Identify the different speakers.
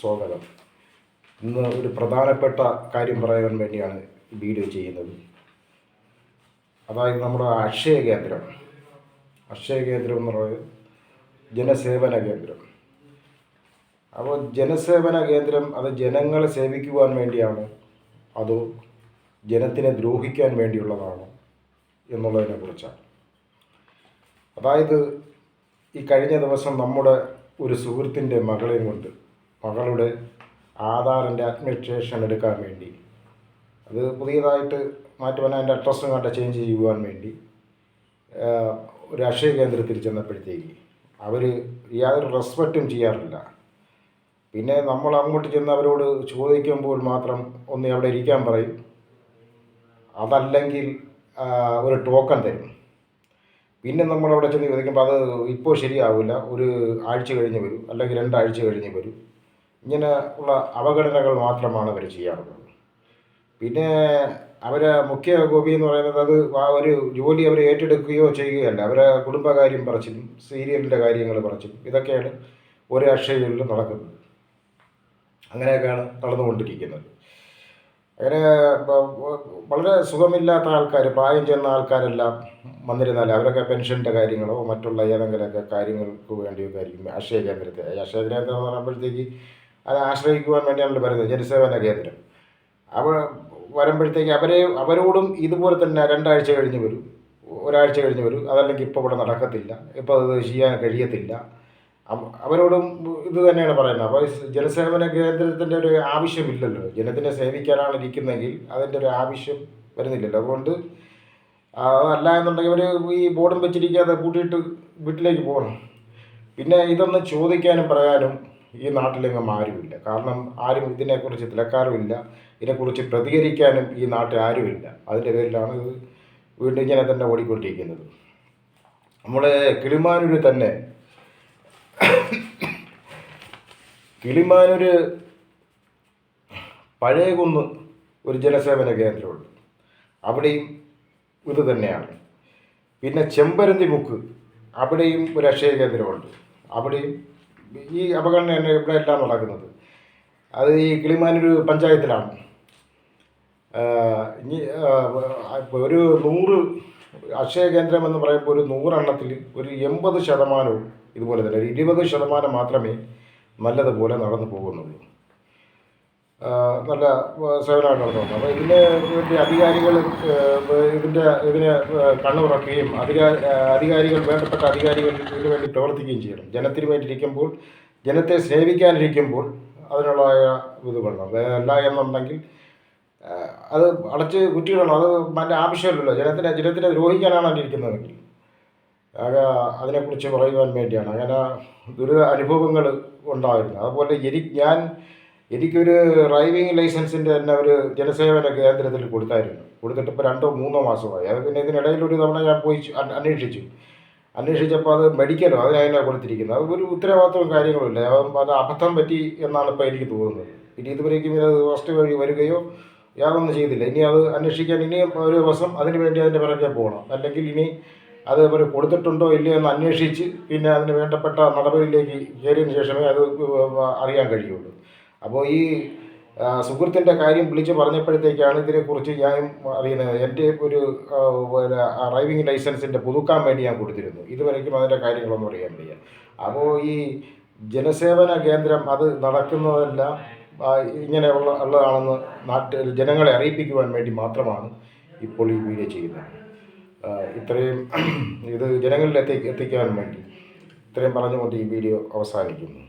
Speaker 1: സ്വാഗതം. ഇന്ന് ഒരു പ്രധാനപ്പെട്ട കാര്യം പറയാൻ വേണ്ടിയാണ് വീഡിയോ ചെയ്യുന്നത്. അതായത് നമ്മുടെ അക്ഷയ കേന്ദ്രം. അക്ഷയ കേന്ദ്രം എന്ന് പറയുന്നത് ജനസേവന കേന്ദ്രം. അപ്പോൾ ജനസേവന കേന്ദ്രം അത് ജനങ്ങളെ സേവിക്കുവാൻ വേണ്ടിയാണ് അതോ ജനത്തിനെ ദ്രോഹിക്കാൻ വേണ്ടിയുള്ളതാണോ എന്നുള്ളതിനെ കുറിച്ചാണ്. അതായത് ഈ കഴിഞ്ഞ ദിവസം നമ്മുടെ ഒരു സുഹൃത്തിന്റെ മകളെയും കൊണ്ട് മകളുടെ ആധാറിന്റെ അഡ്മിനിസ്ട്രേഷൻ എടുക്കാൻ വേണ്ടി. അത് പുതിയതായിട്ട് മാറ്റുവാൻ അതിന്റെ അഡ്രസ്സും കണ്ട ചേഞ്ച് ചെയ്യുവാൻ വേണ്ടി ഒരു അക്ഷയ കേന്ദ്രത്തിൽ ചെന്നപ്പോഴത്തേക്ക് അവർ യാതൊരു റെസ്പെക്റ്റും ചെയ്യാറില്ല. പിന്നെ നമ്മൾ അങ്ങോട്ട് ചെന്ന് അവരോട് ചോദിക്കുമ്പോൾ മാത്രം ഒന്ന് അവിടെ ഇരിക്കാൻ പറയും. അതല്ലെങ്കിൽ ഒരു ടോക്കൺ തരും. പിന്നെ നമ്മൾ അവിടെ ചെന്ന് ചോദിക്കുമ്പോൾ അത് ഇപ്പോൾ ശരിയാവില്ല. ഒരു ആഴ്ച കഴിഞ്ഞ് വരും അല്ലെങ്കിൽ രണ്ടാഴ്ച കഴിഞ്ഞ് വരും. ഇങ്ങനെ ഉള്ള അവഗണനകൾ മാത്രമാണ് അവർ ചെയ്യാറുള്ളത്. പിന്നെ അവരെ മുഖ്യ ഗോപി എന്ന് പറയുന്നത് അത് ആ ഒരു ജോലി അവർ ഏറ്റെടുക്കുകയോ ചെയ്യുകയല്ല. അവരെ കുടുംബകാര്യം പറച്ചിലും സീരിയലിന്റെ കാര്യങ്ങൾ പറച്ചിലും ഇതൊക്കെയാണ് ഒരു അക്ഷയകളിൽ നടക്കുന്നത്. അങ്ങനെയൊക്കെയാണ് നടന്നുകൊണ്ടിരിക്കുന്നത്. അങ്ങനെ വളരെ സുഖമില്ലാത്ത ആൾക്കാർ പ്രായം ചെന്ന ആൾക്കാരെല്ലാം വന്നിരുന്നാൽ അവരൊക്കെ പെൻഷന്റെ കാര്യങ്ങളോ മറ്റുള്ള ഏതെങ്കിലുമൊക്കെ കാര്യങ്ങൾക്ക് വേണ്ടിയൊക്കെ ആയിരിക്കും അക്ഷയ കേന്ദ്രത്തെ അക്ഷയ കേന്ദ്രം എന്ന് പറയുമ്പോഴത്തേക്ക് അത് ആശ്രയിക്കുവാൻ വേണ്ടിയാണല്ലോ പറയുന്നത് ജനസേവന കേന്ദ്രം. അവ വരുമ്പോഴത്തേക്ക് അവരെ അവരോടും ഇതുപോലെ തന്നെ രണ്ടാഴ്ച കഴിഞ്ഞ് വരും ഒരാഴ്ച കഴിഞ്ഞ് വരും. അതല്ലെങ്കിൽ ഇപ്പോൾ ഇവിടെ നടക്കത്തില്ല ഇപ്പോൾ അത് ചെയ്യാൻ കഴിയത്തില്ല. അവരോടും ഇത് തന്നെയാണ് പറയുന്നത്. അപ്പോൾ ജനസേവന കേന്ദ്രത്തിന്റെ ഒരു ആവശ്യമില്ലല്ലോ. ജനത്തിനെ സേവിക്കാനാണ് ഇരിക്കുന്നതെങ്കിൽ അതിന്റെ ഒരു ആവശ്യം വരുന്നില്ലല്ലോ. അതുകൊണ്ട് അതല്ല എന്നുണ്ടെങ്കിൽ അവർ ഈ ബോർഡും വെച്ചിരിക്കാതെ കൂട്ടിയിട്ട് വീട്ടിലേക്ക് പോകണം. പിന്നെ ഇതൊന്ന് ചോദിക്കാനും പറയാനും ഈ നാട്ടിലെങ്ങും ആരുമില്ല. കാരണം ആരും ഇതിനെക്കുറിച്ച് തിരക്കാറുമില്ല ഇതിനെക്കുറിച്ച് പ്രതികരിക്കാനും ഈ നാട്ടിൽ ആരുമില്ല. അതിന്റെ പേരിലാണ് ഇത് വീണ്ടും ഇങ്ങനെ തന്നെ ഓടിക്കൊണ്ടിരിക്കുന്നത്. നമ്മൾ കിളിമാനൂർ തന്നെ കിളിമാനൂർ പഴയകുന്ന് ഒരു ജനസേവന കേന്ദ്രമുണ്ട്. അവിടെയും ഇത് തന്നെയാണ്. പിന്നെ ചെമ്പരന്തി മുക്ക് അവിടെയും ഒരു അക്ഷയ കേന്ദ്രമുണ്ട്. അവിടെയും ഈ അപകടം തന്നെ ഇവിടെ എല്ലാം നടക്കുന്നത്. അത് ഈ കിളിമാനൂർ പഞ്ചായത്തിലാണ്. ഇനി ഒരു നൂറ് അക്ഷയ കേന്ദ്രം എന്ന് പറയുമ്പോൾ ഒരു നൂറെണ്ണത്തിൽ ഒരു എൺപത് ശതമാനവും ഇതുപോലെ തന്നെ ഒരു ഇരുപത് ശതമാനം മാത്രമേ നല്ലതുപോലെ നടന്നു പോകുന്നുള്ളൂ. നല്ല സേവനമാണ് നടത്തുന്നത് അപ്പോൾ ഇതിന് വേണ്ടി അധികാരികൾ ഇതിന്റെ ഇതിന് കണ്ണുറക്കുകയും അധികാ അധികാരികൾ വേണ്ടപ്പെട്ട അധികാരികൾ ഇതിനു വേണ്ടി പ്രവർത്തിക്കുകയും ചെയ്യണം. ജനത്തിന് വേണ്ടിയിരിക്കുമ്പോൾ ജനത്തെ സേവിക്കാനിരിക്കുമ്പോൾ അതിനുള്ളതായ ഇത് വേണം. അല്ല എന്നുണ്ടെങ്കിൽ അത് അടച്ച് കുറ്റിയിടണം. അത് മറ്റേ ആവശ്യമില്ലല്ലോ. ജനത്തിനെ ജനത്തിനെ ദ്രോഹിക്കാനാണ് ആകെ അതിനെക്കുറിച്ച് പറയുവാൻ വേണ്ടിയാണ്. അങ്ങനെ ദുരിത അനുഭവങ്ങൾ ഉണ്ടായിരുന്നു. അതുപോലെ എനിക്ക് ഞാൻ എനിക്കൊരു ഡ്രൈവിംഗ് ലൈസൻസിന്റെ തന്നെ ഒരു ജനസേവന കേന്ദ്രത്തിൽ കൊടുത്തായിരുന്നു. കൊടുത്തിട്ട് ഇപ്പോൾ രണ്ടോ മൂന്നോ മാസമായി. അത് പിന്നെ ഇതിനിടയിൽ ഒരു തവണ ഞാൻ പോയി അന്വേഷിച്ചു. അന്വേഷിച്ചപ്പോൾ അത് മെഡിക്കലോ അതിനാണ് കൊടുത്തിരിക്കുന്നത്. അത് ഒരു ഉത്തരവാദിത്തവും കാര്യങ്ങളുമില്ല അത് അബദ്ധം പറ്റി എന്നാണ് ഇപ്പോൾ എനിക്ക് തോന്നുന്നത്. ഇനി ഇതുവരേക്കും ഇത് ഫസ്റ്റ് വഴി വരികയോ യാതൊന്നും ചെയ്തില്ല. ഇനി അത് അന്വേഷിക്കാൻ ഇനിയും ഒരു ദിവസം അതിന് വേണ്ടി അതിന്റെ പിറകെ പോകണം. അല്ലെങ്കിൽ ഇനി അത് അവർ കൊടുത്തിട്ടുണ്ടോ ഇല്ലയോ എന്ന് അന്വേഷിച്ച് പിന്നെ അതിന് വേണ്ടപ്പെട്ട നടപടിയിലേക്ക് കയറിയതിന് ശേഷമേ അത് അറിയാൻ കഴിയുള്ളൂ. അപ്പോൾ ഈ സുഹൃത്തിന്റെ കാര്യം വിളിച്ച് പറഞ്ഞപ്പോഴത്തേക്കാണ് ഇതിനെക്കുറിച്ച് ഞാൻ അറിയുന്നത്. എന്റെ ഒരു ഡ്രൈവിംഗ് ലൈസൻസിന്റെ പുതുക്കാൻ വേണ്ടി ഞാൻ കൊടുത്തിരുന്നു. ഇതുവരേക്കും അതിന്റെ കാര്യങ്ങളൊന്നും അറിയാൻ വയ്യ. അപ്പോൾ ഈ ജനസേവന കേന്ദ്രം അത് നടക്കുന്നതെല്ലാം ഇങ്ങനെയുള്ള ഉള്ളതാണെന്ന് നാട്ടിൽ ജനങ്ങളെ അറിയിപ്പിക്കുവാൻ വേണ്ടി മാത്രമാണ് ഇപ്പോൾ ഈ വീഡിയോ ചെയ്യുന്നത്. ഇത്രയും ഇത് ജനങ്ങളിൽ എത്തി എത്തിക്കാൻ വേണ്ടി ഇത്രയും പറഞ്ഞുകൊണ്ട് ഈ വീഡിയോ അവസാനിക്കുന്നു.